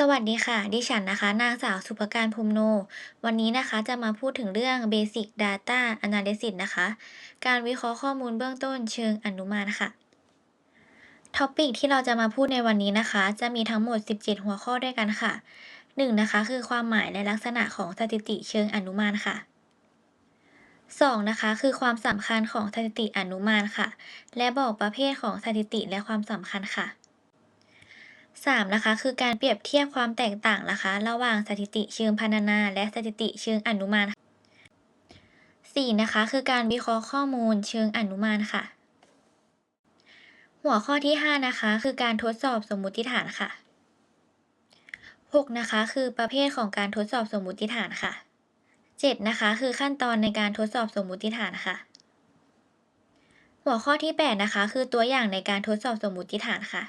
สวัสดีค่ะ ดิฉันนะคะ นางสาวสุภการพรมโน วันนี้นะคะจะมาพูดถึงเรื่อง Basic Data Analysis นะคะ การวิเคราะห์ข้อมูลเบื้องต้นเชิงอนุมานค่ะ ท็อปิกที่เราจะมาพูดในวันนี้นะคะ จะมีทั้งหมด 17 หัวข้อด้วยกันค่ะ 1. นะคะ คือความหมายและลักษณะของสถิติเชิงอนุมานค่ะ 2. นะคะ คือความสำคัญของสถิติอนุมานค่ะ และบอกประเภทของสถิติและความสำคัญค่ะ 3. นะคะ คือการเปรียบเทียบความแตกต่างนะคะ ระหว่างสถิติเชิงพรรณนา และสถิติเชิงอนุมาน 4. นะคะ คือการวิเคราะห์ข้อมูลเชิงอนุมานค่ะ หัวข้อที่ 5 นะคะ คือการทดสอบสมมุติฐานค่ะ 6. นะคะ คือประเภทของการทดสอบสมมุติฐานค่ะ 7. นะคะ คือขั้นตอนในการทดสอบสมมุติฐานค่ะ หัวข้อที่ 8 นะคะ คือตัวอย่างในการทดสอบสมมุติฐานค่ะ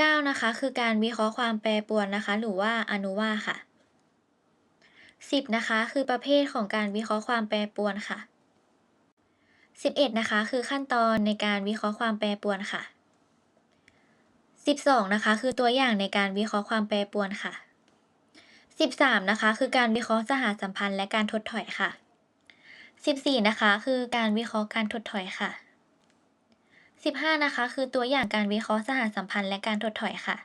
9. นะคะ คือการวิเคราะห์ความแปรปรวนนะคะ หรือว่าอนุว่าค่ะ 10. นะคะ คือประเภทของการวิเคราะห์ความแปรปรวนค่ะ 11. นะคะ คือขั้นตอนในการวิเคราะห์ความแปรปรวนค่ะ 12. นะคะ คือตัวอย่างในการวิเคราะห์ความแปรปรวนค่ะ 13. นะคะ คือการวิเคราะห์สหสัมพันธ์และการถดถอยค่ะ 14. นะคะ คือการวิเคราะห์การถดถอยค่ะ 15. นะคะ คือตัวอย่างการวิเคราะห์สหสัมพันธ์และการถดถอยค่ะ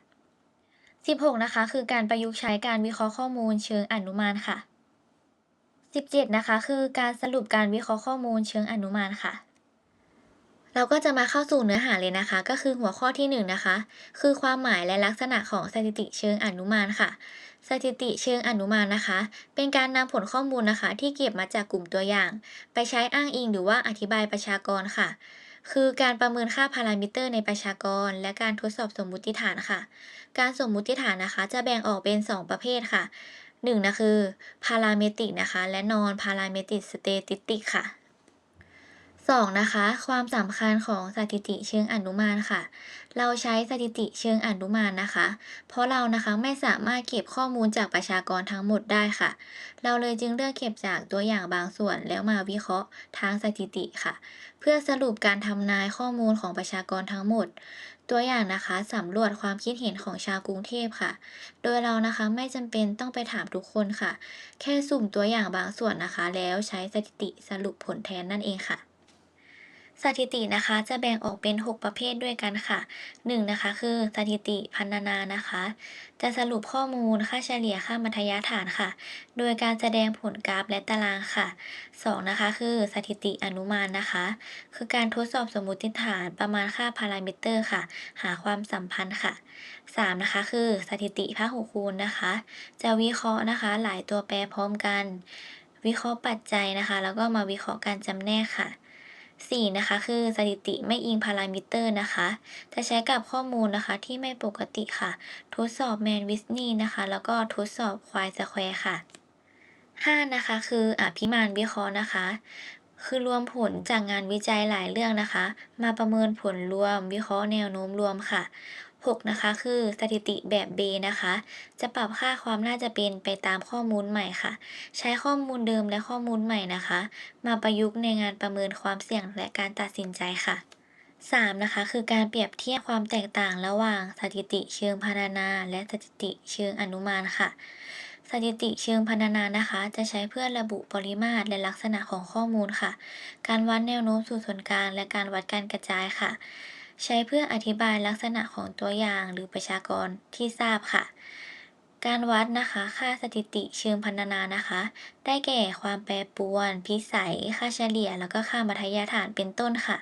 16. นะคะ คือการประยุกต์ใช้การวิเคราะห์ข้อมูลเชิงอนุมานค่ะ 17. นะคะ คือการสรุปการวิเคราะห์ข้อมูลเชิงอนุมานค่ะ เราก็จะมาเข้าสู่เนื้อหาเลยนะคะ ก็คือหัวข้อที่1นงนะคะ คือความหมายและลักษณะของสถิติเชิงอนุมานค่ะสถิติเชิงอนุมานนะคะ เป็นการนำผลข้อมูลนะคะ ที่เก็บมาจากกลุ่มตัวอย่าง ไปใช้อ้างอิงหรือว่าอธิบายประชากรค่ะ คือการประเมินค่าพารามิเตอร์ในประชากร และการทดสอบสมมุติฐานค่ะ การสมมุติฐานนะคะจะแบ่งออกเป็น 2 ประเภทค่ะ 1. นะคือพารามีติกนะคะ และนอนพารามีติกสเตติติกค่ะ 2. นะคะ ความสำคัญของสถิติเชิงอนุมานค่ะ เราใช้สถิติเชิงอนุมานนะคะ เพราะเรานะคะไม่สามารถเก็บข้อมูลจากประชากรทั้งหมดได้ค่ะ เราเลยจึงเลือกเก็บจากตัวอย่างบางส่วนแล้วมาวิเคราะห์ทางสถิติค่ะ เพื่อสรุปการทำนายข้อมูลของประชากรทั้งหมด ตัวอย่างนะคะสำรวจความคิดเห็นของชาวกรุงเทพค่ะ โดยเรานะคะไม่จำเป็นต้องไปถามทุกคนค่ะ แค่สุ่มตัวอย่างบางส่วนนะคะ แล้วใช้สถิติสรุปผลแทนนั่นเองค่ะ สถิตินะคะจะแบ่งออกเป็น 6 ประเภทด้วยกันค่ะ 1. นะคะคือสถิติพันนานะคะ จะสรุปข้อมูลค่าเฉลี่ยค่ามัธยฐานค่ะ โดยการแสดงผลกราฟและตารางค่ะ 2. นะคะคือสถิติอนุมานนะคะ คือการทดสอบสมมติฐานประมาณค่าพารามิเตอร์ค่ะ หาความสัมพันธ์ค่ะ 3. นะคะคือสถิติพหุคูณนะคะ จะวิเคราะห์นะคะหลายตัวแปรพร้อมกัน วิเคราะห์ปัจจัยนะคะ แล้วก็มาวิเคราะห์การจำแนกค่ะ 4. นะคะ คือสถิติไม่อิงพารามิเตอร์นะคะ จะใช้กับข้อมูลนะคะที่ไม่ปกติค่ะ ทดสอบแมนวิสนีนะคะ แล้วก็ทดสอบควายสแควร์ค่ะ 5. นะคะ คืออภิมานวิเคราะห์นะคะ คือรวมผลจากงานวิจัยหลายเรื่องนะคะ มาประเมินผลรวมวิเคราะห์แนวโน้มรวมค่ะ 6. นะคะ คือสถิติแบบเบนะคะ จะปรับค่าความน่าจะเป็นไปตามข้อมูลใหม่ค่ะ ใช้ข้อมูลเดิมและข้อมูลใหม่นะคะ มาประยุกต์ในงานประเมินความเสี่ยงและการตัดสินใจค่ะ 3. นะคะ คือการเปรียบเทียบความแตกต่างระหว่างสถิติเชิงพรรณนา และสถิติเชิงอนุมานค่ะสถิติเชิงพรรณนานะคะ จะใช้เพื่อระบุปริมาตรและลักษณะของข้อมูลค่ะ การวัดแนวโน้มสู่ส่วนกลางและการวัดการกระจายค่ะ ใช้เพื่ออธิบายลักษณะของตัวอย่างหรือประชากรที่ทราบค่ะ การวัดนะคะค่าสถิติเชิงพรรณนานะคะ ได้แก่ความแปรปรวน พิสัย ค่าเฉลี่ย แล้วก็ค่ามัธยฐานเป็นต้นค่ะ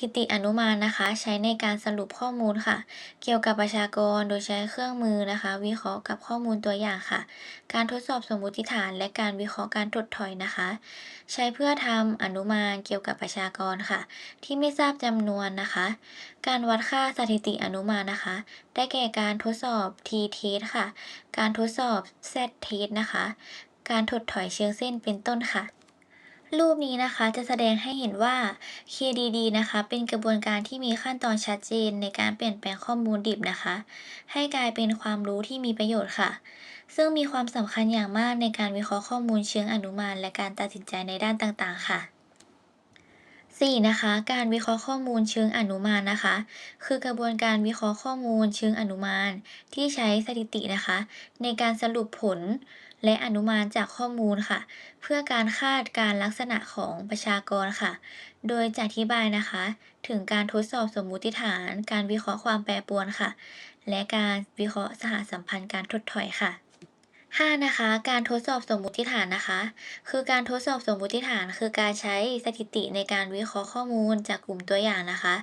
ถิติอนุมานนะคะ ใช้ในการสรุปข้อมูลค่ะ เกี่ยวกับประชากรโดยใช้เครื่องมือนะคะ วิเคราะห์กับข้อมูลตัวอย่างค่ะ การทดสอบสมมติฐานและการวิเคราะห์การถดถอยนะคะ ใช้เพื่อทำอนุมานเกี่ยวกับประชากรค่ะ ที่ไม่ทราบจำนวนนะคะ การวัดค่าสถิติอนุมานนะคะ ได้แก่การทดสอบ t-test ค่ะ การทดสอบ z-test นะคะ การถดถอยเชิงเส้นเป็นต้นค่ะ รูปนี้นะคะจะแสดงให้เห็นว่า KDD นะคะ เป็นกระบวนการที่มีขั้นตอนชัดเจนในการเปลี่ยนแปลงข้อมูลดิบนะคะ ให้กลายเป็นความรู้ที่มีประโยชน์ค่ะ ซึ่งมีความสำคัญอย่างมากในการวิเคราะห์ข้อมูลเชิงอนุมาน และการตัดสินใจในด้านต่างๆ ค่ะ 4 นะคะ การวิเคราะห์ข้อมูลเชิงอนุมานนะคะ คือกระบวนการวิเคราะห์ข้อมูลเชิงอนุมาน ที่ใช้สถิตินะคะ ในการสรุปผล และอนุมานจากข้อมูลค่ะ เพื่อการคาดการลักษณะของประชากรค่ะ โดยจะอธิบายนะคะ ถึงการทดสอบสมมุติฐาน การวิเคราะห์ความแปรปรวนค่ะ และการวิเคราะห์สหสัมพันธ์การถดถอยค่ะ 5 นะคะ การทดสอบสมมุติฐานนะคะ คือการทดสอบสมมุติฐาน คือการใช้สถิติในการวิเคราะห์ข้อมูลจากกลุ่มตัวอย่างนะคะ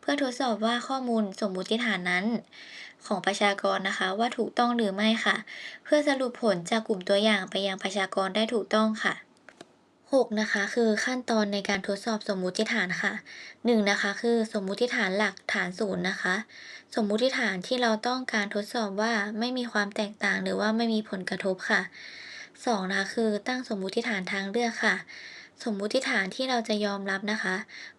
เพื่อทดสอบว่าข้อมูลสมมุติฐานนั้น ของประชากรนะคะ ว่าถูกต้องหรือไม่ค่ะ เพื่อสรุปผลจากกลุ่มตัวอย่างไปยังประชากรได้ถูกต้องค่ะ6นะคะคือขั้นตอนในการทดสอบสมมุติฐานค่ะ1นะคะคือสมมุติฐานหลักฐานศูนย์นะคะ สมมุติฐานที่เราต้องการทดสอบว่าไม่มีความแตกต่างหรือว่าไม่มีผลกระทบค่ะ2นะคะคือตั้งสมมุติฐานทางเลือกค่ะ สมมุติฐานที่เราจะยอมรับนะคะ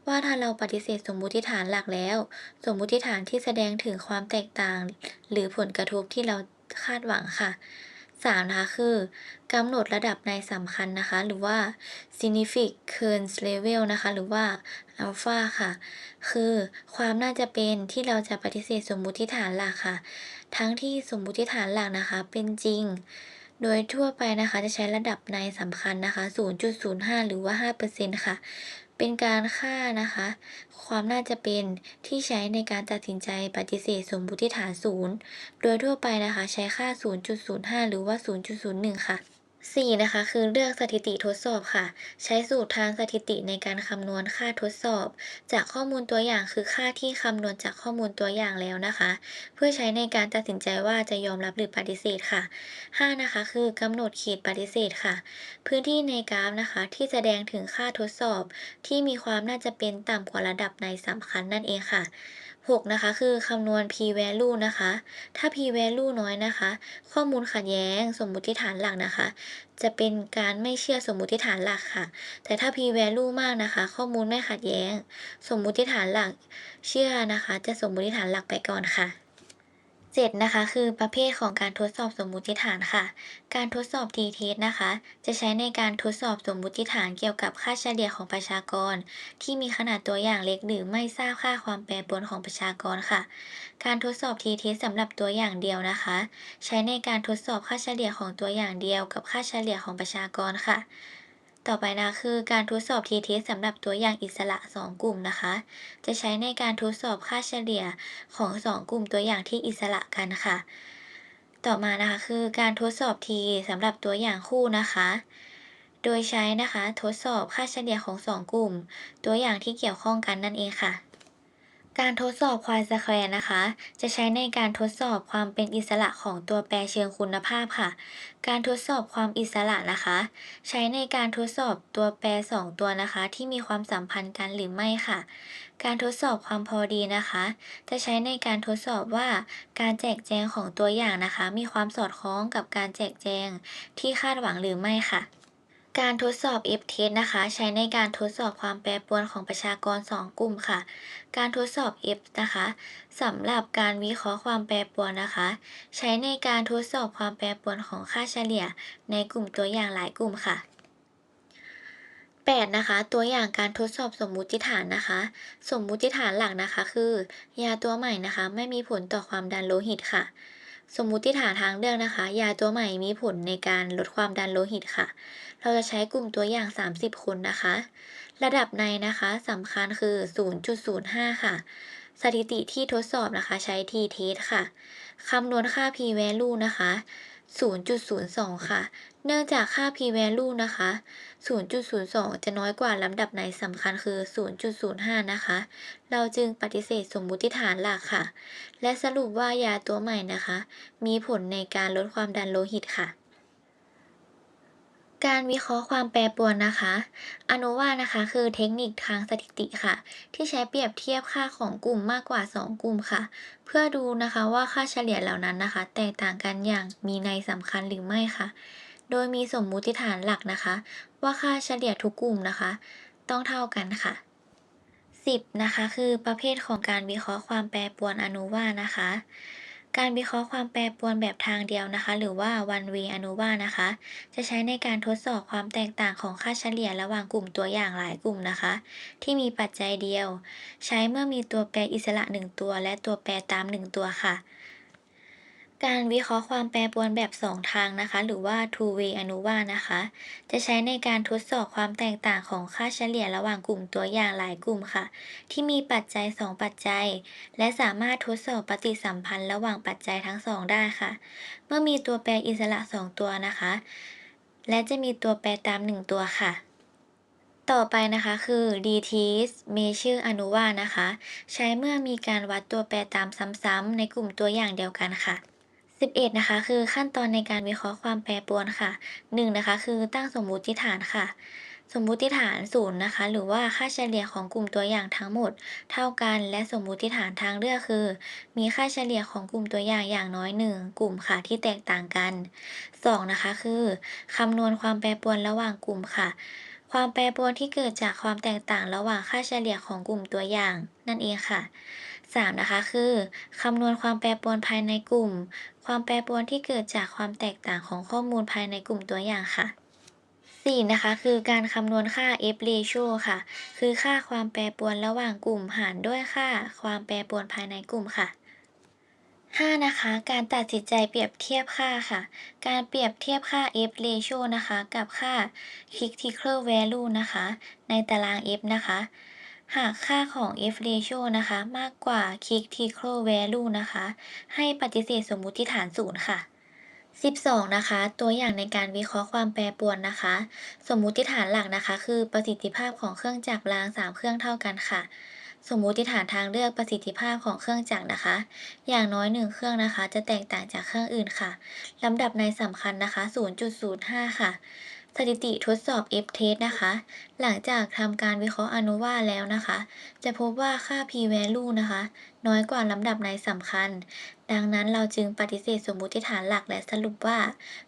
ว่าถ้าเราปฏิเสธสมมุติฐานหลักแล้ว สมมุติฐานที่แสดงถึงความแตกต่าง หรือผลกระทบที่เราคาดหวังค่ะ 3 นะคะคือกำหนดระดับในสำคัญนะคะ หรือว่า significance level นะคะ หรือว่า alpha ค่ะ คือความน่าจะเป็นที่เราจะปฏิเสธสมมุติฐานหลักค่ะ ทั้งที่สมมุติฐานหลักนะคะ เป็นจริง โดยทั่วไปนะคะจะใช้ระดับในสำคัญนะคะ 0.05 หรือว่า 5%ค่ะ เป็นการค่านะคะ ความน่าจะเป็นที่ใช้ในการตัดสินใจปฏิเสธสมมุติฐานศูนย์โดยทั่วไปนะคะใช้ค่า 0.05 หรือว่า 0.01 ค่ะ 4นะคะคือเลือกสถิติทดสอบค่ะ ใช้สูตรทางสถิติในการคำนวณค่าทดสอบ จากข้อมูลตัวอย่างคือค่าที่คำนวณจากข้อมูลตัวอย่างแล้วนะคะ เพื่อใช้ในการตัดสินใจว่าจะยอมรับหรือปฏิเสธค่ะ5นะคะคือกำหนดขีดปฏิเสธค่ะ พื้นที่ในกราฟนะคะ ที่แสดงถึงค่าทดสอบ ที่มีความน่าจะเป็นต่ำกว่าระดับในสำคัญนั่นเองค่ะ 6 นะคะ คือคำนวณ p value นะคะ ถ้า p value น้อยนะคะ ข้อมูลขัดแย้งสมมุติฐานหลักนะคะ จะเป็นการไม่เชื่อสมมุติฐานหลักค่ะ แต่ถ้า p value มากนะคะ ข้อมูลไม่ขัดแย้ง สมมุติฐานหลักเชื่อนะคะ จะสมมุติฐานหลักไปก่อนค่ะ 7 นะคะ คือประเภทของการทดสอบสมมุติฐานค่ะ การทดสอบ t-test นะคะ จะใช้ในการทดสอบสมมุติฐานเกี่ยวกับค่าเฉลี่ยของประชากร ที่มีขนาดตัวอย่างเล็กหรือไม่ทราบค่าความแปรปรวนของประชากรค่ะ การทดสอบ t-test สำหรับตัวอย่างเดียวนะคะ ใช้ในการทดสอบค่าเฉลี่ยของตัวอย่างเดียวกับค่าเฉลี่ยของประชากรค่ะ ต่อไปนะคือการทดสอบ t-test สำหรับตัวอย่างอิสระ 2 กลุ่มนะคะ จะใช้ในการทดสอบค่าเฉลี่ยของ 2 กลุ่มตัวอย่างที่อิสระกันค่ะ ต่อมานะคะคือการทดสอบ t สำหรับตัวอย่างคู่นะคะ โดยใช้นะคะทดสอบค่าเฉลี่ยของ 2 กลุ่ม ตัวอย่างที่เกี่ยวข้องกันนั่นเองค่ะ การทดสอบควายสแควร์นะคะ จะใช้ในการทดสอบความเป็นอิสระของตัวแปรเชิงคุณภาพค่ะ การทดสอบความอิสระนะคะ ใช้ในการทดสอบตัวแปร 2 ตัวนะคะ ที่มีความสัมพันธ์กันหรือไม่ค่ะ การทดสอบความพอดีนะคะ จะใช้ในการทดสอบว่า การแจกแจงของตัวอย่างนะคะ มีความสอดคล้องกับการแจกแจงที่คาดหวังหรือไม่ค่ะ การทดสอบ F-test นะคะ ใช้ในการทดสอบความแปรปรวนของประชากร 2 กลุ่มค่ะ การทดสอบ F นะคะสำหรับการวิเคราะห์ความแปรปรวนนะคะ ใช้ในการทดสอบความแปรปรวนของค่าเฉลี่ย ในกลุ่มตัวอย่างหลายกลุ่มค่ะ 8 นะคะ ตัวอย่างการทดสอบสมมุติฐานนะคะ สมมุติฐานหลักนะคะ คือ ยาตัวใหม่นะคะ ไม่มีผลต่อความดันโลหิตค่ะ สมมุติฐานทางเลือกนะคะ ยาตัวใหม่มีผลในการลดความดันโลหิตค่ะ เราจะใช้กลุ่มตัวอย่าง 30 คนนะคะ ระดับในนะคะสำคัญคือ 0.05 ค่ะ สถิติที่ทดสอบนะคะ ใช้ t-test ค่ะคำนวณค่า p value นะคะ 0.02 ค่ะ เนื่องจากค่า p value นะคะ 0.02 จะน้อยกว่าลำดับไหนสำคัญคือ 0.05 นะคะ เราจึงปฏิเสธสมมุติฐานหลักค่ะ และสรุปว่ายาตัวใหม่นะคะ มีผลในการลดความดันโลหิตค่ะ การวิเคราะห์ความแปรปรวนนะคะ อนุว่านะคะคือเทคนิคทางสถิติค่ะ ที่ใช้เปรียบเทียบค่าของกลุ่มมากกว่า 2 กลุ่มค่ะ เพื่อดูนะคะว่าค่าเฉลี่ยเหล่านั้นนะคะ แตกต่างกันอย่างมีนัยสำคัญหรือไม่ค่ะ โดยมีสมมุติฐานหลักนะคะ ว่าค่าเฉลี่ยทุกกลุ่มนะคะ ต้องเท่ากันค่ะ 10 นะคะ คือประเภทของการวิเคราะห์ความแปรปรวนอนุว่านะคะ การวิเคราะห์ความแปรปรวนแบบทางเดียวนะคะ หรือว่า one way ANOVA นะคะ จะใช้ในการทดสอบความแตกต่างของค่าเฉลี่ยระหว่างกลุ่มตัวอย่างหลายกลุ่มนะคะ ที่มีปัจจัยเดียว ใช้เมื่อมีตัวแปรอิสระ 1 ตัว และตัวแปรตาม 1 ตัวค่ะ การวิเคราะห์ความแปรปรวนแบบ2ทางนะคะ หรือว่า two way ANOVA นะคะ จะใช้ในการทดสอบความแตกต่างของค่าเฉลี่ยระหว่างกลุ่มตัวอย่างหลายกลุ่มค่ะ ที่มีปัจจัย 2 ปัจจัย และสามารถทดสอบปฏิสัมพันธ์ระหว่างปัจจัยทั้งสองได้ค่ะ เมื่อมีตัวแปรอิสระ 2 ตัวนะคะ และจะมีตัวแปรตาม 1 ตัวค่ะต่อไปนะคะคือ DTs Measure ANOVA นะคะ ใช้เมื่อมีการวัดตัวแปรตามซ้ำๆในกลุ่มตัวอย่างเดียวกันค่ะ 11 นะคะ คือขั้นตอนในการวิเคราะห์ความแปรปรวนค่ะ 1 นะคะ คือตั้งสมมุติฐานค่ะ สมมุติฐาน0นะคะ หรือว่าค่าเฉลี่ยของกลุ่มตัวอย่างทั้งหมด เท่ากันและสมมุติฐานทางเลือกคือ มีค่าเฉลี่ยของกลุ่มตัวอย่างอย่างน้อย 1 กลุ่มค่ะที่แตกต่างกัน 2 นะคะ คือคำนวณความแปรปรวนระหว่างกลุ่มค่ะ ความแปรปรวนที่เกิดจากความแตกต่างระหว่างค่าเฉลี่ยของกลุ่มตัวอย่าง นั่นเองค่ะ 3 นะคะคือคำนวณความแปรปรวนภายในกลุ่ม ความแปรปรวนที่เกิดจากความแตกต่างของข้อมูลภายในกลุ่มตัวอย่างค่ะ 4 นะคะคือการคำนวณค่า F ratio ค่ะ คือค่าความแปรปรวนระหว่างกลุ่มหารด้วยค่าความแปรปรวนภายในกลุ่มค่ะ 5 นะคะ การตัดสินใจเปรียบเทียบค่าค่ะ การเปรียบเทียบค่า F ratio นะคะ กับค่า critical value นะคะ ในตาราง F นะคะ หากค่าของ F ratio นะคะ มากกว่า critical value นะคะ ให้ปฏิเสธสมมุติฐาน 0 ค่ะ 12 นะคะ ตัวอย่างในการวิเคราะห์ความแปรปรวนนะคะ สมมุติฐานหลักนะคะ คือประสิทธิภาพของเครื่องจักรราง 3 เครื่องเท่ากันค่ะ สมมุติฐานทางเลือกประสิทธิภาพของเครื่องจักรนะคะ อย่างน้อย 1 เครื่องนะคะ จะแตกต่างจากเครื่องอื่นค่ะลำดับในสำคัญนะคะ 0.05 ค่ะ สถิติทดสอบ F test นะคะ หลังจากทำการวิเคราะห์อนุวาแล้วนะคะ จะพบว่าค่า p value นะคะ น้อยกว่าลำดับในสำคัญ ดังนั้นเราจึงปฏิเสธสมมุติฐานหลักและสรุปว่า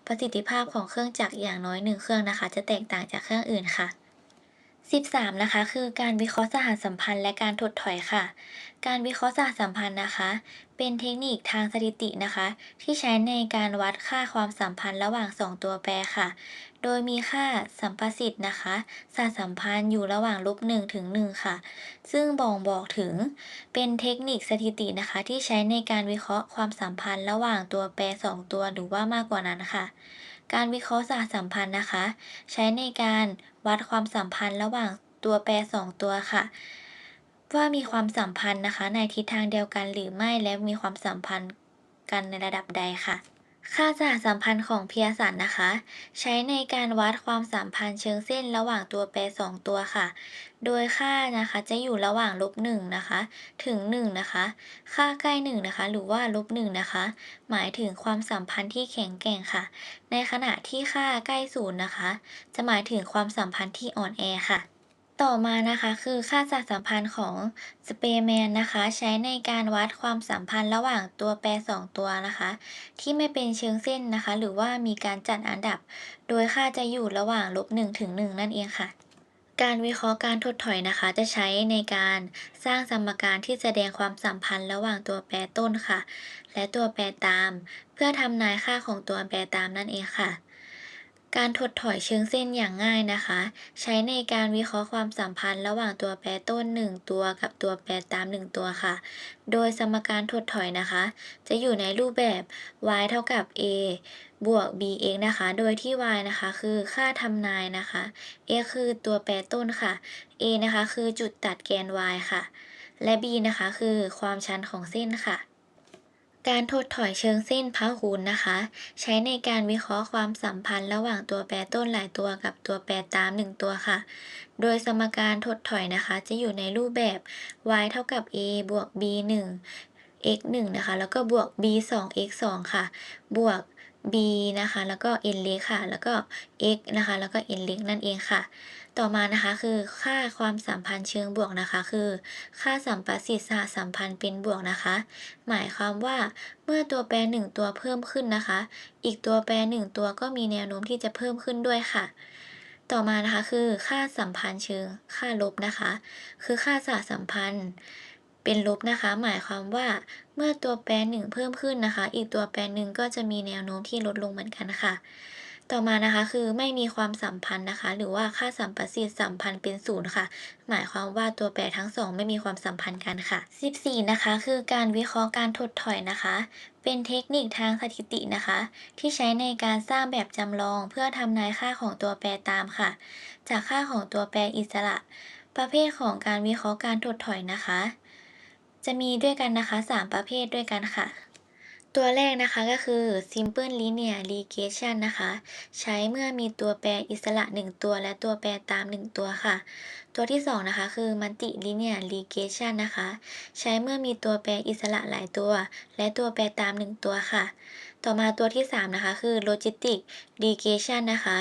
ประสิทธิภาพของเครื่องจักรอย่างน้อย1เครื่องนะคะ จะแตกต่างจากเครื่องอื่นค่ะ 13 นะคะ คือการวิเคราะห์สหสัมพันธ์และการถดถอยค่ะ การวิเคราะห์สหสัมพันธ์นะคะ เป็นเทคนิคทางสถิตินะคะ ที่ใช้ในการวัดค่าความสัมพันธ์ระหว่าง 2 ตัวแปรค่ะ โดยมีค่าสัมประสิทธิ์นะคะสหสัมพันธ์อยู่ระหว่างลบ1ถึง1ค่ะ ซึ่งบ่งบอกถึงเป็นเทคนิคสถิตินะคะ ที่ใช้ในการวิเคราะห์ความสัมพันธ์ระหว่างตัวแปร 2 ตัวหรือว่ามากกว่านั้นค่ะการวิเคราะห์สหสัมพันธ์นะคะ ใช้ในการ วัดความสัมพันธ์ระหว่างตัวแปร 2 ตัวค่ะ ว่ามีความสัมพันธ์นะคะ ในทิศทางเดียวกันหรือไม่และมีความสัมพันธ์กันในระดับใดค่ะ ค่าสหสัมพันธ์ของเพียสันนะคะ ใช้ในการวัดความสัมพันธ์เชิงเส้นระหว่างตัวแปร 2 ตัวค่ะ โดยค่านะคะจะอยู่ระหว่างลบ1นะคะ ถึง 1 นะคะ ค่าใกล้1นะคะ หรือว่าลบ1นะคะ หมายถึงความสัมพันธ์ที่แข็งแกร่งค่ะ ในขณะที่ค่าใกล้ศูนย์นะคะ จะหมายถึงความสัมพันธ์ที่อ่อนแอค่ะ ต่อมานะคะคือค่าสหสัมพันธ์ของสเปรแมนนะคะ ใช้ในการวัดความสัมพันธ์ระหว่างตัวแปร 2 ตัวนะคะ ที่ไม่เป็นเชิงเส้นนะคะ หรือว่ามีการจัดอันดับ โดยค่าจะอยู่ระหว่างลบ1ถึง1นั่นเองค่ะ การวิเคราะห์การถดถอยนะคะ จะใช้ในการสร้างสมการที่แสดงความสัมพันธ์ระหว่างตัวแปรต้นค่ะ และตัวแปรตาม เพื่อทำนายค่าของตัวแปรตามนั่นเองค่ะ การถดถอยเชิงเส้นอย่างง่ายนะคะ ใช้ในการวิเคราะห์ความสัมพันธ์ระหว่างตัวแปรต้น 1 ตัวกับตัวแปรตาม 1 ตัวค่ะ โดยสมการถดถอยนะคะ จะอยู่ในรูปแบบ y เท่ากับ a บวก bx นะคะ โดยที่ y นะคะคือค่าทำนายนะคะ x คือตัวแปรต้นค่ะ a นะคะคือจุดตัดแกน y ค่ะ และ b นะคะคือความชันของเส้นค่ะ การถดถอยเชิงเส้นพหุนนะคะ ใช้ในการวิเคราะห์ความสัมพันธ์ระหว่างตัวแปรต้นหลายตัวกับตัวแปรตาม 1 ตัวค่ะ โดยสมการถดถอยนะคะ จะอยู่ในรูปแบบ y เท่ากับ a บวก b 1 x 1นะคะ แล้วก็บวก b 2 x 2ค่ะ บวก b นะคะ แล้วก็ n เล็กค่ะ แล้วก็ x นะคะ แล้วก็ n เล็กนั่นเองค่ะ ต่อมานะคะคือค่าความสัมพันธ์เชิงบวกนะคะ คือ ค่าสัมประสิทธิ์สหสัมพันธ์เป็นบวกนะคะ หมายความว่าเมื่อตัวแปร 1 ตัวเพิ่มขึ้นนะคะ อีกตัวแปร 1 ตัวก็มีแนวโน้มที่จะเพิ่มขึ้นด้วยค่ะต่อมานะคะคือค่าสัมพันธ์เชิงค่าลบนะคะ คือค่าสหสัมพันธ์ เป็นลบนะคะ หมายความว่าเมื่อตัวแปรหนึ่งเพิ่มขึ้นนะคะ อีกตัวแปรหนึ่งก็จะมีแนวโน้มที่ลดลงเหมือนกันค่ะ ต่อมานะคะคือไม่มีความสัมพันธ์นะคะ หรือว่าค่าสัมประสิทธิ์สัมพันธ์เป็นศูนย์ค่ะ หมายความว่าตัวแปรทั้งสองไม่มีความสัมพันธ์กันค่ะ 14 นะคะ คือการวิเคราะห์การถดถอยนะคะเป็นเทคนิคทางสถิตินะคะ ที่ใช้ในการสร้างแบบจำลองเพื่อทำนายค่าของตัวแปรตามค่ะ จากค่าของตัวแปรอิสระ ประเภทของการวิเคราะห์การถดถอยนะคะ จะมีด้วยกันนะคะ 3 ประเภทด้วยกันค่ะ ตัวแรกนะคะก็คือ simple linear regression นะคะ ใช้เมื่อมีตัวแปรอิสระ 1 ตัว และตัวแปรตาม 1 ตัวค่ะ ตัวที่ 2 นะคะคือ multi linear regression นะคะ ใช้เมื่อมีตัวแปรอิสระหลายตัว และตัวแปรตาม 1 ตัวค่ะต่อมาตัวที่ 3 นะคะ คือ logistic regression นะคะ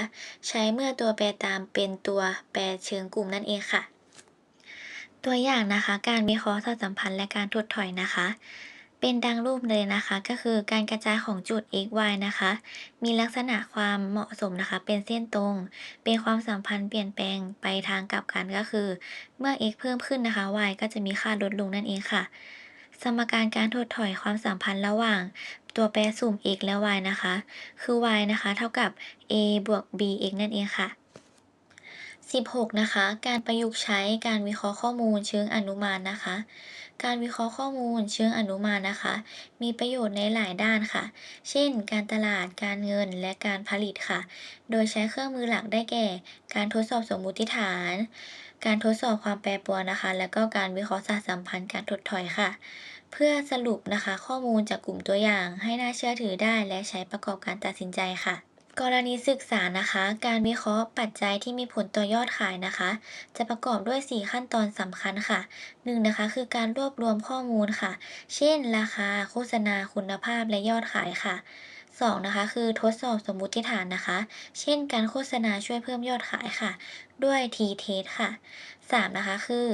ใช้เมื่อตัวแปรตามเป็นตัวแปรเชิงกลุ่มนั่นเองค่ะ ตัวอย่างนะคะ การวิเคราะห์สสัมพันธ์และการถดถอยนะคะ เป็นดังรูปเลยนะคะ ก็คือการกระจายของจุด x y นะคะ มีลักษณะความเหมาะสมนะคะ เป็นเส้นตรง เป็นความสัมพันธ์เปลี่ยนแปลงไปทางกลับกันก็คือ เมื่อ x เพิ่มขึ้นนะคะ y ก็จะมีค่าลดลงนั่นเองค่ะ สมการการถดถอยความสัมพันธ์ระหว่างตัวแปรสุ่ม x และ y นะคะ คือ y นะคะ เท่ากับ a บวก b x นั่นเองค่ะ 16 นะคะ การประยุกต์ใช้การวิเคราะห์ข้อมูลเชิงอนุมานนะคะ การวิเคราะห์ข้อมูลเชิงอนุมานนะคะ มีประโยชน์ในหลายด้านค่ะ เช่น การตลาด การเงิน และการผลิตค่ะ โดยใช้เครื่องมือหลักได้แก่ การทดสอบสมมุติฐาน การทดสอบความแปรปรวนนะคะ แล้วก็การวิเคราะห์สหสัมพันธ์การถดถอยค่ะ เพื่อสรุปนะคะข้อมูลจากกลุ่มตัวอย่างให้น่าเชื่อถือได้ และใช้ประกอบการตัดสินใจค่ะ กรณีศึกษานะคะ การวิเคราะห์ปัจจัยที่มีผลต่อยอดขายนะคะ จะประกอบด้วย 4 ขั้นตอนสำคัญค่ะ 1. นะคะ คือการรวบรวมข้อมูลค่ะ เช่น ราคา โฆษณา คุณภาพ และยอดขายค่ะ 2. นะคะ คือทดสอบสมมุติฐานนะคะ เช่น การโฆษณาช่วยเพิ่มยอดขายค่ะ ด้วย t-test ค่ะ 3. นะคะ คือ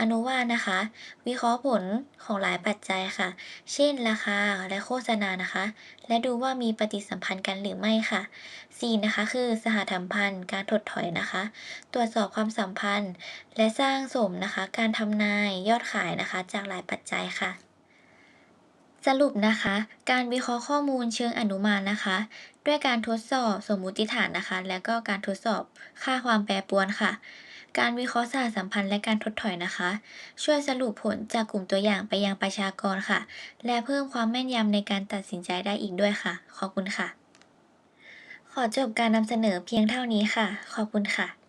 อนุวาตนะคะ วิเคราะห์ผลของหลายปัจจัยค่ะ เช่นราคาและโฆษณานะคะ และดูว่ามีปฏิสัมพันธ์กันหรือไม่ค่ะ 4. นะคะ คือสหสัมพันธ์ การถดถอยนะคะ ตรวจสอบความสัมพันธ์ และสร้างสมนะคะ การทำนายยอดขายนะคะ จากหลายปัจจัยค่ะสรุปนะคะ การวิเคราะห์ข้อมูลเชิงอนุมานนะคะ ด้วยการทดสอบสมมุติฐานนะคะ และก็การทดสอบค่าความแปรปรวนค่ะ การวิเคราะห์สหสัมพันธ์และการถดถอยนะคะ ช่วยสรุปผลจากกลุ่มตัวอย่างไปยังประชากรค่ะ และเพิ่มความแม่นยำในการตัดสินใจได้อีกด้วยค่ะ ขอบคุณค่ะ ขอจบการนำเสนอเพียงเท่านี้ค่ะ ขอบคุณค่ะ